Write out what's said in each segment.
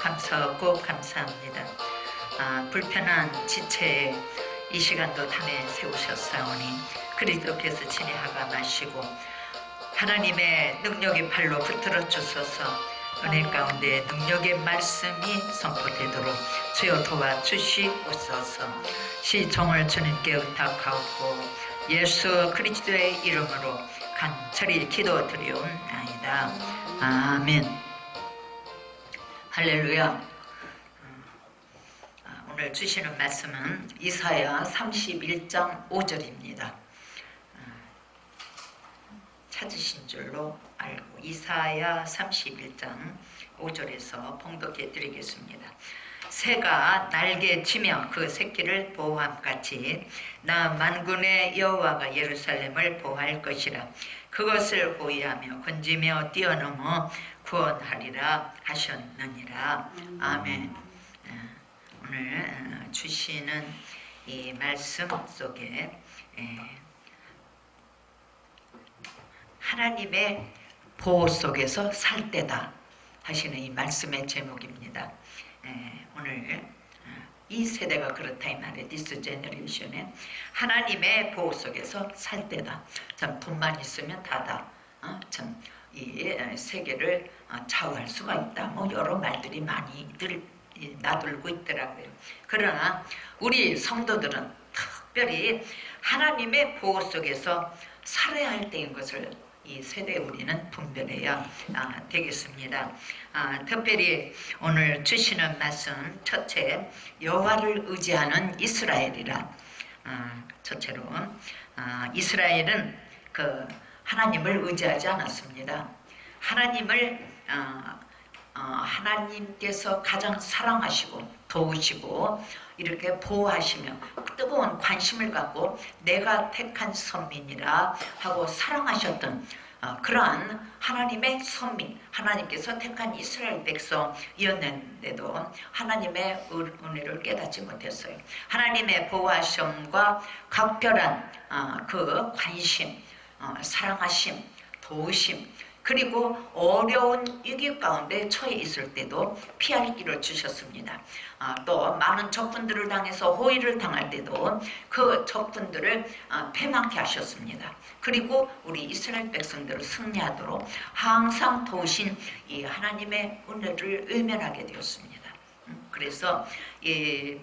감사하고 감사합니다. 아, 불편한 지체에 이 시간도 담에 세우셨사오니 그리스도께서 진행하가 마시고 하나님의 능력의 발로 붙들어 주소서. 은혜 가운데 능력의 말씀이 선포되도록 주여 도와주시옵소서. 시종을 주님께 의탁하고 예수 그리스도의 이름으로 간절히 기도드리옵나이다. 아멘 할렐루야 아, 오늘 주시는 말씀은 이사야 31장 5절입니다 찾으신 줄로 알고 이사야 31장 5절에서 봉독해 드리겠습니다. 새가 날개 치며 그 새끼를 보호함 같이 나 만군의 여호와가 예루살렘을 보호할 것이라. 그것을 호위하며 건지며 뛰어넘어 구원하리라 하셨느니라. 아멘. 어, 오늘 어, 주시는 이 말씀 속에 에, 하나님의 보호 속에서 살 때다 하시는 이 말씀의 제목입니다. 에, 오늘 어, 이 세대가 그렇다 이 말이에요. This generation에 하나님의 보호 속에서 살 때다. 참 돈만 있으면 다다. 어? 참이 세계를 어, 좌우할 수가 있다. 뭐 여러 말들이 많이들 나돌고 있더라고요. 그러나 우리 성도들은 특별히 하나님의 보호 속에서 살아야 할 때인 것을 이 세대 우리는 분별해야 아, 되겠습니다. 아, 특별히 오늘 주시는 말씀 첫째 여호와를 의지하는 이스라엘이라 아, 첫째로 아, 이스라엘은 그 하나님을 의지하지 않았습니다. 하나님을 아, 어, 하나님께서 가장 사랑하시고 도우시고 이렇게 보호하시며 뜨거운 관심을 갖고 내가 택한 선민이라 하고 사랑하셨던 어, 그러한 하나님의 선민, 하나님께서 택한 이스라엘 백성이었는데도 하나님의 은- 은혜를 깨닫지 못했어요. 하나님의 보호하심과 각별한 어, 그 관심, 어, 사랑하심, 도우심, 그리고 어려운 위기 가운데 처해 있을 때도 피할 길을 주셨습니다. 아, 또 많은 적군들을 당해서 호의를 당할 때도 그 적군들을 아, 패망케 하셨습니다. 그리고 우리 이스라엘 백성들을 승리하도록 항상 도우신 이 하나님의 은혜를 외면하게 되었습니다. 음, 그래서 이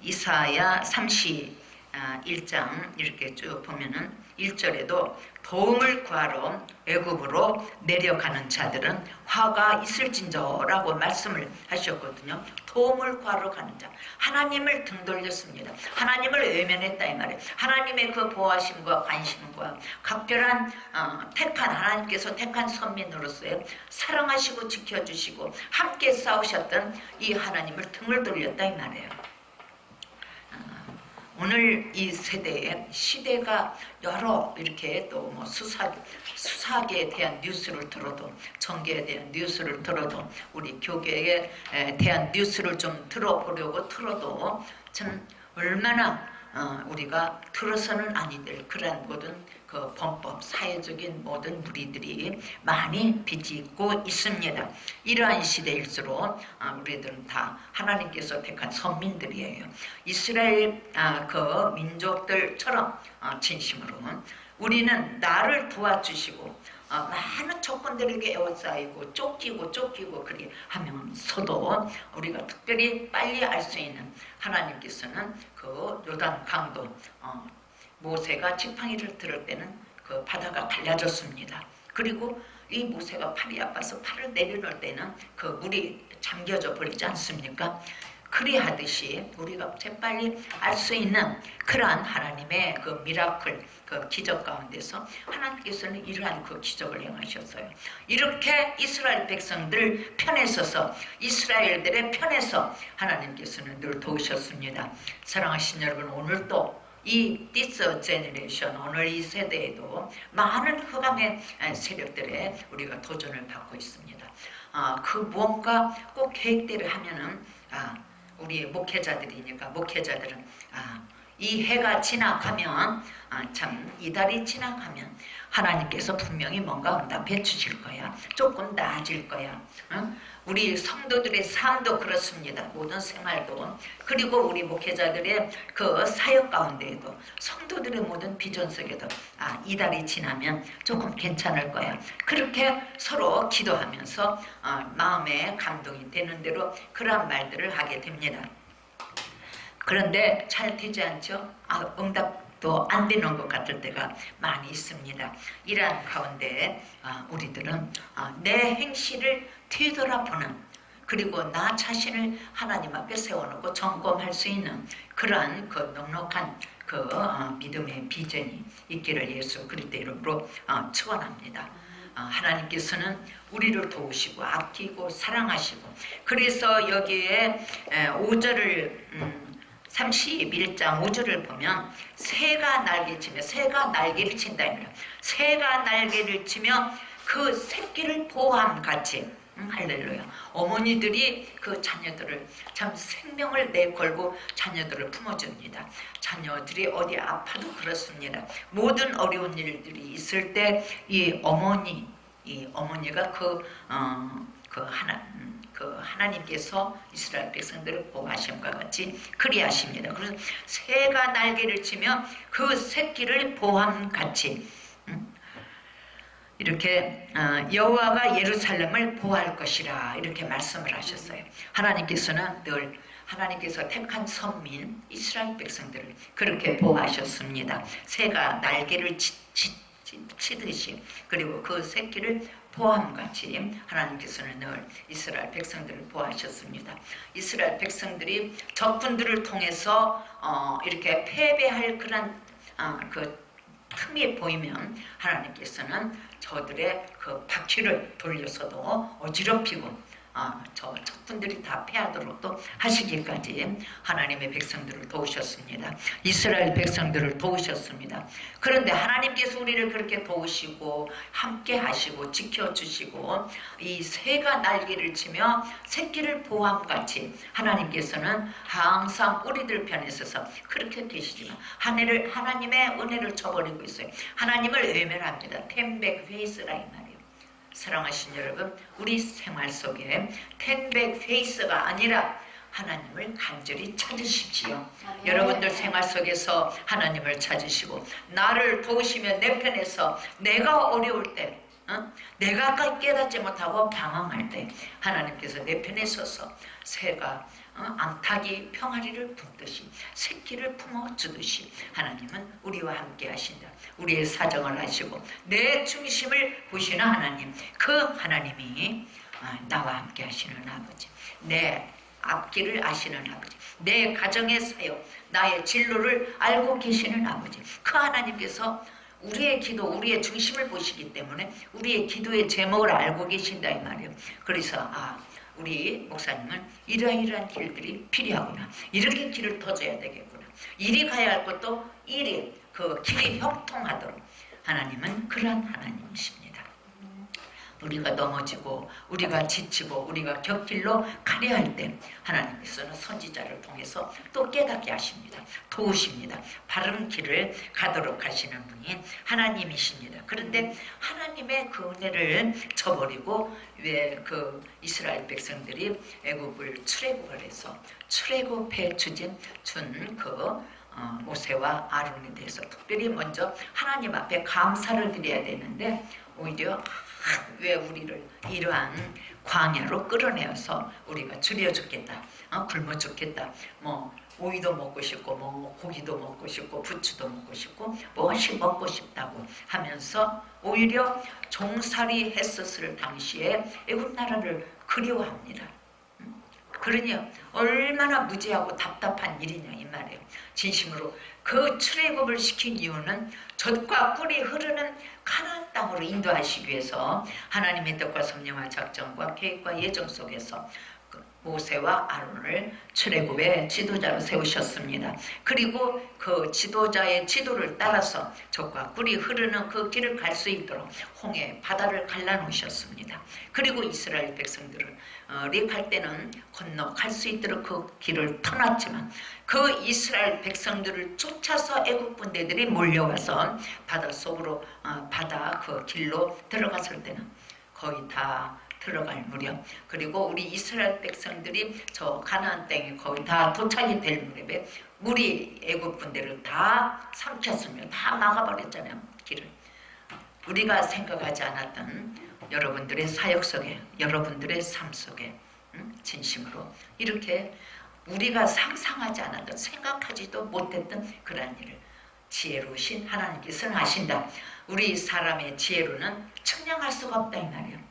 이사야 31장 이렇게 쭉 보면은 1절에도 도움을 구하러 애굽으로 내려가는 자들은 화가 있을진저라고 말씀을 하셨거든요. 도움을 구하러 가는 자. 하나님을 등 돌렸습니다. 하나님을 외면했다 이 말이에요. 하나님의 그 보호하심과 관심과 각별한 어, 택한 하나님께서 택한 선민으로서의 사랑하시고 지켜주시고 함께 싸우셨던 이 하나님을 등을 돌렸다 이 말이에요. 오늘 이 세대에 시대가 여러 이렇게 또 뭐 수사 수사계에 대한 뉴스를 들어도 정계에 대한 뉴스를 들어도 우리 교계에 대한 뉴스를 좀 들어보려고 들어도 참 얼마나 어, 우리가 들어서는 아니 될 그런 모든 그 범법 사회적인 모든 무리들이 많이 비집고 있습니다. 이러한 시대일수록 어, 우리들은 다 하나님께서 택한 선민들이에요. 이스라엘 아, 그 민족들처럼 어, 진심으로 우리는 나를 도와주시고 어, 많은 조건들에게 에워싸이고 쫓기고 쫓기고 그리 하면서도 우리가 특별히 빨리 알 수 있는 하나님께서는 그 요단 강도 어, 모세가 지팡이를 들을 때는 그 바다가 갈라졌습니다. 그리고 이 모세가 팔이 아파서 팔을 내려놓을 때는 그 물이 잠겨져 버리지 않습니까? 그리하듯이 우리가 재빨리 알 수 있는 그러한 하나님의 그 미라클, 그 기적 가운데서 하나님께서는 이러한 그 기적을 행하셨어요. 이렇게 이스라엘 백성들 편에 서서 이스라엘들의 편에서 하나님께서는 늘 도우셨습니다. 사랑하신 여러분, 오늘도 이 디스 제너레이션 오늘 이 세대에도 많은 흑암의 세력들에 우리가 도전을 받고 있습니다. 아, 그 무언가 꼭 계획대로 하면은 아, 우리 목회자들이니까 목회자들은 아, 이 해가 지나가면 아, 참 이달이 지나가면 하나님께서 분명히 뭔가 응답해 주실 거야. 조금 나아질 거야. 응? 우리 성도들의 삶도 그렇습니다. 모든 생활도 그리고 우리 목회자들의 그 사역 가운데에도 성도들의 모든 비전 속에도 아 이달이 지나면 조금 괜찮을 거야. 그렇게 서로 기도하면서 어, 마음에 감동이 되는 대로 그러한 말들을 하게 됩니다. 그런데 잘 되지 않죠? 아, 응답 도안 되는 것 같을 때가 많이 있습니다. 이러한 가운데 아, 우리들은 아, 내 행실을 뒤돌아보는 그리고 나 자신을 하나님 앞에 세워놓고 점검할 수 있는 그러한 그 넉넉한 그 어, 믿음의 비전이 있기를 예수 그리스도 이름으로 어, 축원합니다. 어, 하나님께서는 우리를 도우시고 아끼고 사랑하시고 그래서 여기에 5절을 음, 31장 5절을 보면 새가 날개치며 새가 날개를 친다 이거예요. 새가 날개를 치며 그 새끼를 보호함 같이 음, 할렐루야. 어머니들이 그 자녀들을 참 생명을 내걸고 자녀들을 품어줍니다. 자녀들이 어디 아파도 그렇습니다. 모든 어려운 일들이 있을 때 이 어머니, 이 어머니가 그, 어, 그 하나, 음, 그 하나님께서 이스라엘 백성들을 보호하심과 같이 그리하십니다. 그래서 새가 날개를 치며 그 새끼를 보호함 같이 음, 이렇게 어, 여호와가 예루살렘을 보호할 것이라 이렇게 말씀을 하셨어요. 하나님께서는 늘 하나님께서 택한 선민 이스라엘 백성들을 그렇게 보호하셨습니다. 새가 날개를 치, 치, 치듯이 그리고 그 새끼를 보함같이 하나님께서는 늘 이스라엘 백성들을 보호하셨습니다. 이스라엘 백성들이 적군들을 통해서 어, 이렇게 패배할 그런 어, 그 틈이 보이면 하나님께서는 저들의 그 바퀴를 돌려서도 어지럽히고 아, 저 적군들이 다 패하도록 또 하시기까지 하나님의 백성들을 도우셨습니다. 이스라엘 백성들을 도우셨습니다. 그런데 하나님께서 우리를 그렇게 도우시고 함께 하시고 지켜주시고 이 새가 날개를 치며 새끼를 보함같이 하나님께서는 항상 우리들 편에 서서 그렇게 계시지만 하나님의 은혜를 저버리고 있어요. 하나님을 외면합니다. 텐백 페이스라 이 말이에요. 사랑하신 여러분, 우리 생활 속에 텐백 페이스가 아니라 하나님을 간절히 찾으십시오. 아멘. 여러분들 생활 속에서 하나님을 찾으시고 나를 도우시면 내 편에서 내가 어려울 때 어? 내가 깨닫지 못하고 방황할 때 하나님께서 내 편에 서서 새가 어? 암탉이 평화리를 품듯이 새끼를 품어 주듯이 하나님은 우리와 함께 하신다. 우리의 사정을 하시고 내 중심을 보시는 하나님 그 하나님이 아, 나와 함께 하시는 아버지 내 앞길을 아시는 아버지 내 가정의 사역 나의 진로를 알고 계시는 아버지 그 하나님께서 우리의 기도, 우리의 중심을 보시기 때문에 우리의 기도의 제목을 알고 계신다 이 말이에요. 그래서 아 우리 목사님은 이러이러한 길들이 필요하구나. 이렇게 길을 터줘야 되겠구나. 이리 가야 할 것도 이리 그 길이 형통하도록 하나님은 그러한 하나님이십니다. 우리가 넘어지고 우리가 지치고 우리가 곁길로 가려 할 때 하나님께서는 선지자를 통해서 또 깨닫게 하십니다. 도우십니다. 바른 길을 가도록 하시는 분이 하나님이십니다. 그런데 하나님의 그 은혜를 저버리고 왜 그 이스라엘 백성들이 애굽을 출애굽을 해서 출애굽해 주진 준그 어, 모세와 아론에 대해서 특별히 먼저 하나님 앞에 감사를 드려야 되는데 오히려 아, 왜 우리를 이러한 광야로 끌어내어서 우리가 줄여 죽겠다, 어, 굶어 죽겠다, 뭐 오이도 먹고 싶고 뭐 고기도 먹고 싶고 부추도 먹고 싶고 무엇이 먹고 싶다고 하면서 오히려 종살이 했었을 당시에 애굽 나라를 그리워합니다. 그러니 얼마나 무지하고 답답한 일이냐 이 말이에요. 진심으로 그 출애굽을 시킨 이유는 젖과 꿀이 흐르는 가나안 땅으로 인도하시기 위해서 하나님의 뜻과 섭령과 작정과 계획과 예정 속에서 그 모세와 아론을 출애굽의 지도자로 세우셨습니다. 그리고 그 지도자의 지도를 따라서 적과 꿀이 흐르는 그 길을 갈 수 있도록 홍해 바다를 갈라놓으셨습니다. 그리고 이스라엘 백성들을 어, 릭할 때는 건너 갈 수 있도록 그 길을 터놨지만 그 이스라엘 백성들을 쫓아서 애국 군대들이 몰려와서 바다 속으로 어, 바다 그 길로 들어갔을 때는 거의 다 들어갈 무렵 그리고 우리 이스라엘 백성들이 저 가나안 땅에 거의 다 도착이 될 무렵에 우리 애국 군대를 다 삼켰으며 다 막아버렸잖아요 길을 우리가 생각하지 않았던 여러분들의 사역 속에 여러분들의 삶 속에 음, 진심으로 이렇게 우리가 상상하지 않았던 생각하지도 못했던 그러한 일을 지혜로우신 하나님께서 하신다. 우리 사람의 지혜로는 측량할 수가 없다 이 말이에요.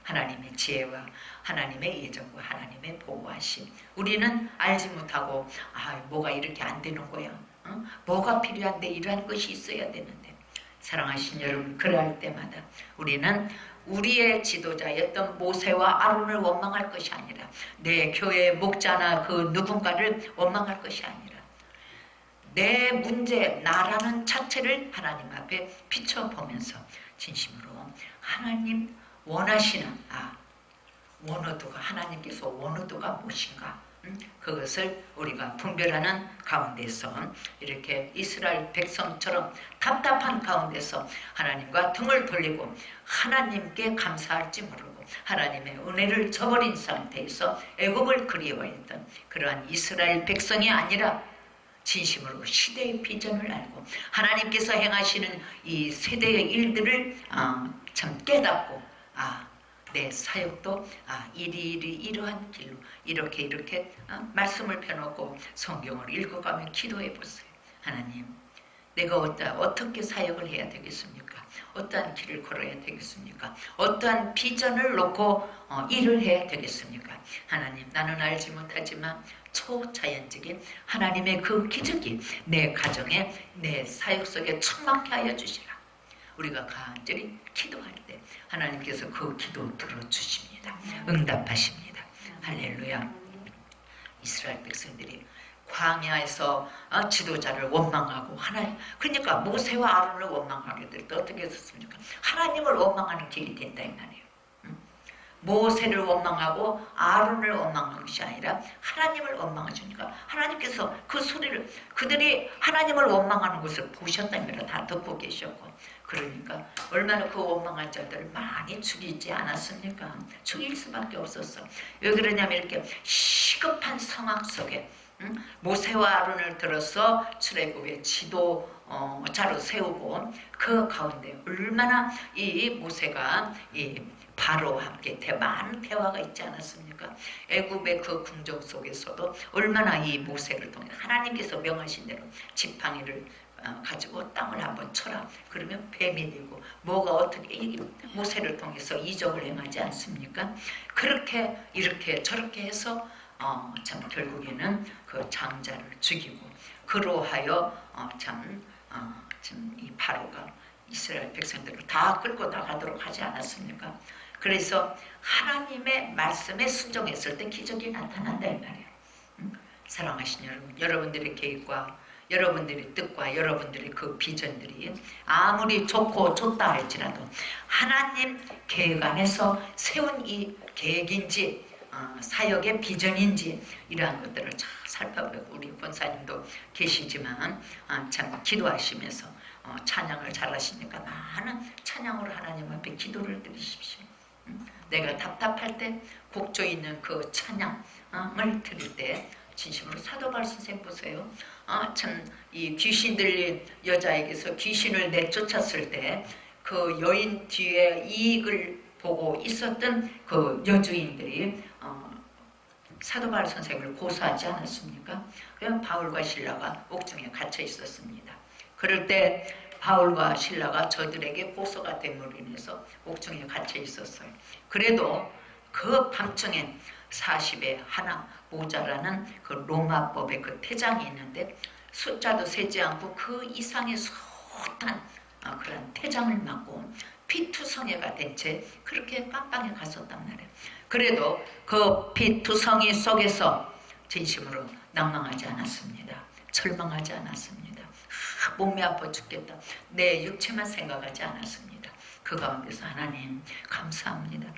음? 하나님의 지혜와 하나님의 예정과 하나님의 보호하심. 우리는 알지 못하고 아 뭐가 이렇게 안 되는 거야. 어? 뭐가 필요한데 이러한 것이 있어야 되는데 사랑하신 여러분 그러할 때마다 우리는 우리의 지도자였던 모세와 아론을 원망할 것이 아니라 내 교회 목자나 그 누군가를 원망할 것이 아니라 내 문제 나라는 자체를 하나님 앞에 비춰보면서 진심으로 하나님 원하시는 아 원어도가 하나님께서 원어도가 무엇인가? 음, 그것을 우리가 분별하는 가운데서 이렇게 이스라엘 백성처럼 답답한 가운데서 하나님과 등을 돌리고 하나님께 감사할지 모르고 하나님의 은혜를 저버린 상태에서 애굽을 그리워했던 그러한 이스라엘 백성이 아니라 진심으로 시대의 비전을 알고 하나님께서 행하시는 이 세대의 일들을 어, 참 깨닫고 아 내 사역도 아 이리 이리 이러한 길로 이렇게 이렇게 어, 말씀을 펴놓고 성경을 읽어가며 기도해 보세요. 하나님, 내가 어떠, 어떻게 사역을 해야 되겠습니까? 어떠한 길을 걸어야 되겠습니까? 어떠한 비전을 놓고 어, 일을 해야 되겠습니까? 하나님, 나는 알지 못하지만 초자연적인 하나님의 그 기적이 내 가정에 내 사역 속에 충만케 하여 주시라. 우리가 간절히 기도할 때 하나님께서 그 기도 들어주십니다. 응답하십니다. 할렐루야. 이스라엘 백성들이 광야에서 어, 지도자를 원망하고 하나님 그러니까 모세와 아론을 원망하게 될 때 어떻게 했습니까? 하나님을 원망하는 길이 된다 이 말이에요. 음? 모세를 원망하고 아론을 원망하는 것이 아니라 하나님을 원망하시니까 하나님께서 그 소리를 그들이 하나님을 원망하는 것을 보셨다면 다 듣고 계셨고 그러니까 얼마나 그 원망한 자들을 많이 죽이지 않았습니까? 죽일 수밖에 없었어. 왜 그러냐면 이렇게 시급한 상황 속에 응? 모세와 아론을 들어서 출애굽의 지도 어, 자로 세우고 그 가운데 얼마나 이 모세가 이 바로와 함께 대, 많은 대화가 있지 않았습니까? 애굽의 그 궁정 속에서도 얼마나 이 모세를 통해 하나님께서 명하신 대로 지팡이를 어, 가지고 땅을 한번 쳐라. 그러면 뱀이 되고 뭐가 어떻게 이 모세를 통해서 이적을 행하지 않습니까? 그렇게 이렇게 저렇게 해서 어, 참 결국에는 그 장자를 죽이고 그로하여 어, 참, 어, 참이 바로가 이스라엘 백성들을 다 끌고 나가도록 하지 않았습니까? 그래서 하나님의 말씀에 순종했을 때 기적이 나타난다 이 말이에요. 음? 사랑하신 여러분, 여러분들의 계획과 여러분들의 뜻과 여러분들의 그 비전들이 아무리 좋고 좋다 할지라도 하나님 계획 안에서 세운 이 계획인지 어, 사역의 비전인지 이러한 것들을 잘 살펴보고 우리 권사님도 계시지만 어, 참 기도하시면서 어, 찬양을 잘하시니까 많은 찬양으로 하나님 앞에 기도를 드리십시오. 음, 내가 답답할 때 곡조 있는 그 찬양을 드릴 때 진심으로 사도발 선생 보세요. 아, 참, 이 귀신 들린 여자에게서 귀신을 내쫓았을 때 그 여인 뒤에 이익을 보고 있었던 그 여주인들이 어, 사도바울 선생을 고소하지 않았습니까? 그냥 바울과 신라가 옥중에 갇혀 있었습니다. 그럴 때 바울과 신라가 저들에게 고소가 됨으로 인해서 옥중에 갇혀 있었어요. 그래도 그 밤중에 40에 하나 모자라는 그 로마법의 그 태장이 있는데 숫자도 세지 않고 그 이상의 숱한 어, 그런 태장을 맞고 피투성이가 된 채 그렇게 깜빵에 갔었단 말이에요. 그래도 그 피투성이 속에서 진심으로 낭망하지 않았습니다. 절망하지 않았습니다. 아, 몸이 아파 죽겠다. 내 육체만 생각하지 않았습니다. 그 가운데서 하나님 감사합니다.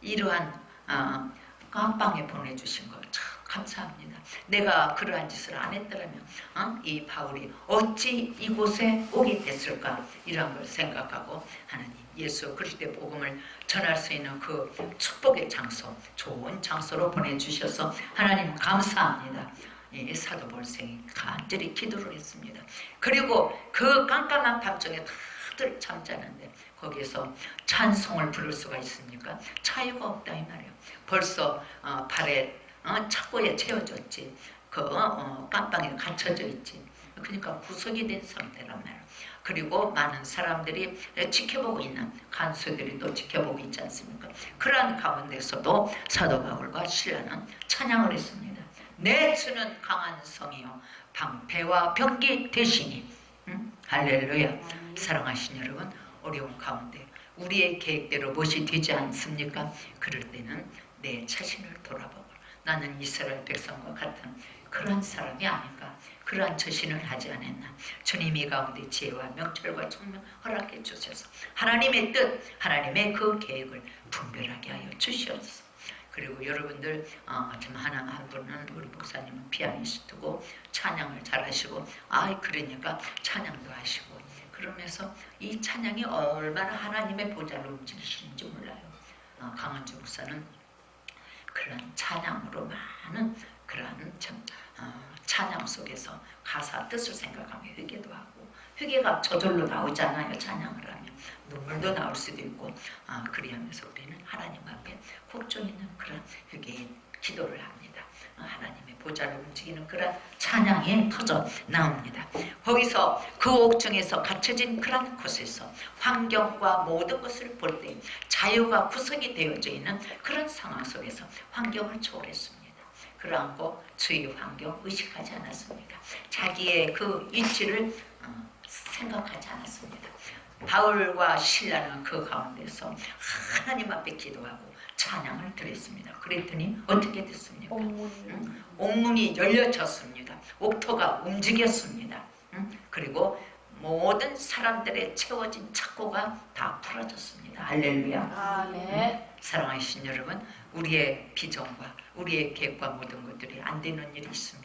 이러한 아, 깜빵에 보내주신 것참 감사합니다. 내가 그러한 짓을 안 했더라면 어? 이 바울이 어찌 이곳에 오게 됐을까 이런 걸 생각하고 하나님 예수 그리스도의 복음을 전할 수 있는 그 축복의 장소 좋은 장소로 보내주셔서 하나님 감사합니다. 이 사도 볼생이 간절히 기도를 했습니다. 그리고 그 깜깜한 밤중에 다들 잠자는데 거기서 찬송을 부를 수가 있습니까? 차이가 없다 이 말이에요. 벌써 어, 발에 어, 착고에 채워졌지. 그 어, 깜빵에 갇혀져 있지. 그러니까 구속이 된 상태란 말이에요. 그리고 많은 사람들이 지켜보고 있는 간수들이 또 지켜보고 있지 않습니까? 그러한 가운데서도 사도 바울과 신라는 찬양을 했습니다. 내 주는 강한 성이요. 방패와 병기 대신이. 응? 할렐루야. 사랑하신 여러분 어려운 가운데 우리의 계획대로 무엇이 되지 않습니까? 그럴 때는 내 자신을 돌아보고 나는 이스라엘 백성과 같은 그런 사람이 아닌가? 그러한 처신을 하지 않았나? 주님이 가운데 지혜와 명철과 총명 허락해 주셔서 하나님의 뜻 하나님의 그 계획을 분별하게 하여 주시옵소서 그리고 여러분들 어, 좀 하나 한 분은 우리 목사님은 피아니스트고 찬양을 잘하시고 아 그러니까 찬양도 하시고 그러면서 이 찬양이 얼마나 하나님의 보좌를 움직이시는지 몰라요. 어, 강한주 목사는 그런 찬양으로 많은 그런 참, 어, 찬양 속에서 가사 뜻을 생각하며 회개도 하고 회개가 저절로 나오잖아요 찬양을 하면 눈물도 나올 수도 있고 아, 그리하면서 우리는 하나님 앞에 국종 있는 그런 회개의 기도를 합니다 어, 하나님의 보좌를 움직이는 그런 찬양이 터져 나옵니다 거기서 그 옥중에서 갇혀진 그런 곳에서 환경과 모든 것을 볼 때 자유가 구성이 되어져 있는 그런 상황 속에서 환경을 초월했습니다. 그러한 거 주의 환경 의식하지 않았습니다. 자기의 그 위치를 어, 생각하지 않았습니다. 바울과 신라는 그 가운데서 하나님 앞에 기도하고 찬양을 드렸습니다. 그랬더니 어떻게 됐습니까? 응? 옥문이 열려졌습니다. 옥토가 움직였습니다. 응? 그리고 모든 사람들의 채워진 착고가 다 풀어졌습니다. 할렐루야. 아멘. 사랑하신 여러분, 우리의 비전과 우리의 계획과 모든 것들이 안 되는 일이 있습니까?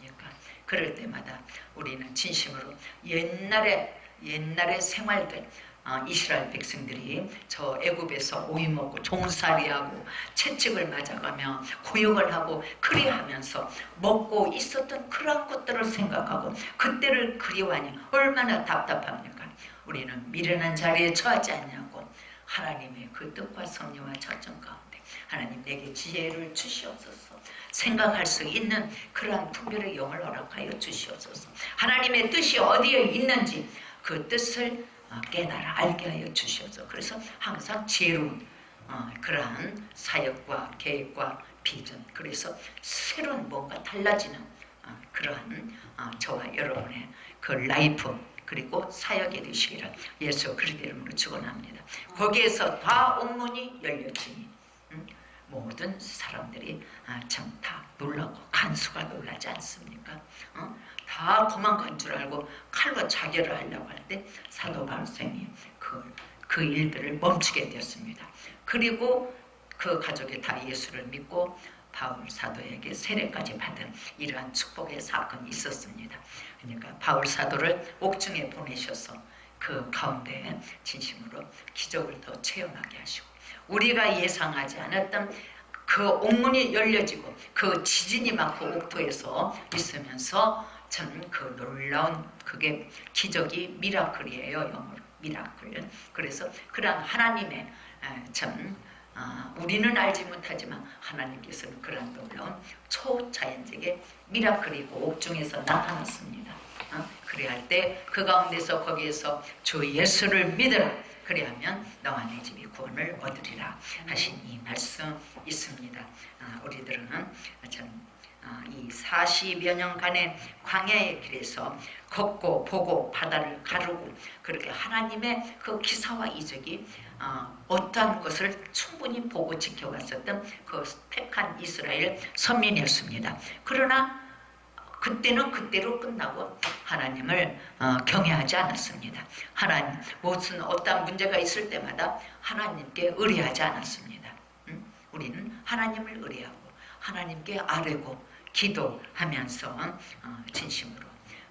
그럴 때마다 우리는 진심으로 옛날에 옛날의 생활들 어, 이스라엘 백성들이 저 애굽에서 오이 먹고 종살이하고 채찍을 맞아가며 고역을 하고 그리하면서 먹고 있었던 그런 것들을 생각하고 그때를 그리워하니 얼마나 답답합니까? 우리는 미련한 자리에 처하지 않냐고 하나님의 그 뜻과 섭리와 작전 가운데 하나님 내게 지혜를 주시옵소서 생각할 수 있는 그러한 분별의 영을 허락하여 주시옵소서 하나님의 뜻이 어디에 있는지 그 뜻을 어, 깨달아 알게 하여 주시옵소서 그래서 항상 지혜로운 어, 그러한 사역과 계획과 비전 그래서 새로운 뭔가 달라지는 어, 그러한 어, 저와 여러분의 그 라이프 그리고 사역이 되시기를 예수 그리스도 이름으로 축원합니다. 거기에서 다 옥문이 열려지니 음, 모든 사람들이 아, 참다 놀라고 간수가 놀라지 않습니까? 어? 다 도망간 줄 알고 칼로 자결을 하려고 할 때 사도 바울쌤이 그, 그 일들을 멈추게 되었습니다. 그리고 그 가족이 다 예수를 믿고 바울 사도에게 세례까지 받은 이러한 축복의 사건이 있었습니다. 그러니까 바울 사도를 옥중에 보내셔서 그 가운데 진심으로 기적을 더 체험하게 하시고 우리가 예상하지 않았던 그 옥문이 열려지고 그 지진이 막 그 옥토에서 있으면서 참 그 놀라운 그게 기적이 미라클이에요 영어로 미라클 그래서 그러한 하나님의 에, 참 아, 우리는 알지 못하지만 하나님께서는 그러한 놀라운 초자연적의 미라클이고 옥중에서 나타났습니다. 어? 그래야 할때 그 가운데서 거기에서 주 예수를 믿으라. 그리하면 너와 내 집이 구원을 얻으리라 하신 이 말씀 있습니다. 아, 우리들은 참 어, 이 40여 년간의 광야의 길에서 걷고 보고 바다를 가르고 그렇게 하나님의 그 기사와 이적이 어, 어떠한 것을 충분히 보고 지켜갔었던 그 택한 이스라엘 선민이었습니다. 그러나 그때는 그때로 끝나고 하나님을 어, 경외하지 않았습니다. 하나님 무슨 어떤 문제가 있을 때마다 하나님께 의뢰하지 않았습니다. 음? 우리는 하나님을 의뢰하고 하나님께 아뢰고 기도하면서 어, 진심으로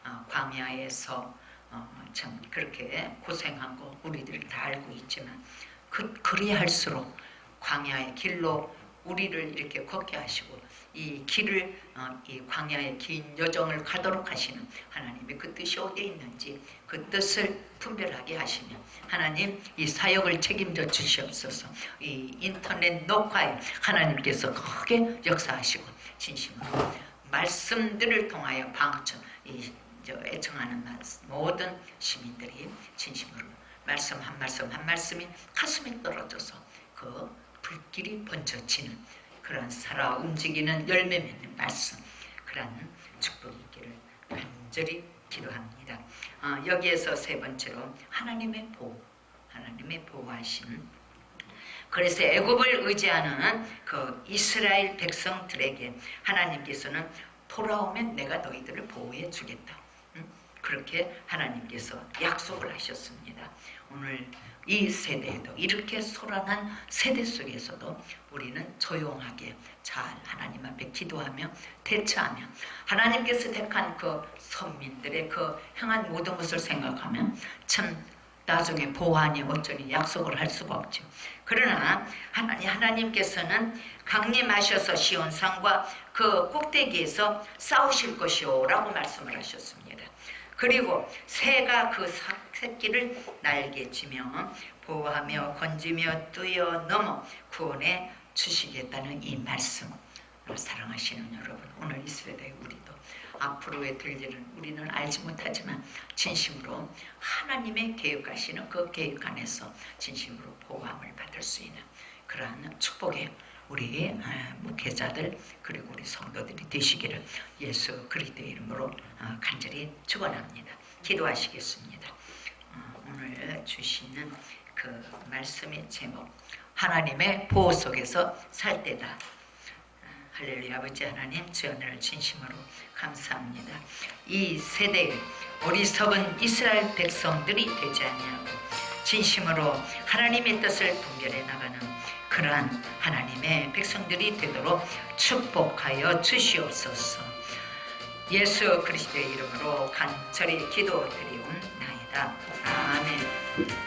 어, 광야에서 어, 참 그렇게 고생한 거 우리들 다 알고 있지만 그 그래야 할수록 광야의 길로 우리를 이렇게 걷게 하시고 이 길을 어, 이 광야의 긴 여정을 가도록 하시는 하나님의 그 뜻이 어디에 있는지 그 뜻을 분별하게 하시며 하나님 이 사역을 책임져 주시옵소서. 이 인터넷 녹화에 하나님께서 크게 역사하시고 진심으로 말씀들을 통하여 방천 이저 애청하는 모든 시민들이 진심으로 말씀 한 말씀 한 말씀이 가슴에 떨어져서 그 불길이 번져지는 그런 살아 움직이는 열매 맺는 말씀 그런 축복이 있기를 간절히 기도합니다. 어, 여기에서 세 번째로 하나님의 보호, 하나님의 보호하심. 그래서 애굽을 의지하는 그 이스라엘 백성들에게 하나님께서는 돌아오면 내가 너희들을 보호해 주겠다. 음? 그렇게 하나님께서 약속을 하셨습니다. 오늘 이 세대에도 이렇게 소란한 세대 속에서도 우리는 조용하게 잘 하나님 앞에 기도하며 대처하며 하나님께서 택한 그 선민들의 그 행한 모든 것을 생각하면 참 나중에 보안이 어쩌니 약속을 할 수가 없죠. 그러나 하나님 하나님께서는 강림하셔서 시온산과 그 꼭대기에서 싸우실 것이오 라고 말씀을 하셨습니다. 그리고 새가 그 사- 새끼를 날개치며 보호하며 건지며 뛰어넘어 구원해 주시겠다는 이 말씀. 사랑하시는 여러분, 오늘 이 세대 우리도 앞으로의 될 일은 우리는 알지 못하지만 진심으로 하나님의 계획하시는 그 계획 안에서 진심으로 보호함을 받을 수 있는 그러한 축복의 우리 아, 목회자들 그리고 우리 성도들이 되시기를 예수 그리스도의 이름으로 아, 간절히 축원합니다. 기도하시겠습니다. 어, 오늘 주시는 그 말씀의 제목 하나님의 보호 속에서 살 때다. 아, 할렐루야 아버지 하나님 주연을 진심으로 감사합니다. 이 세대에 어리석은 이스라엘 백성들이 되지 아니하고 진심으로 하나님의 뜻을 분별해 나가는 그러한 하나님의 백성들이 되도록 축복하여 주시옵소서. 예수 그리스도의 이름으로 간절히 기도드리옵나이다. 아멘.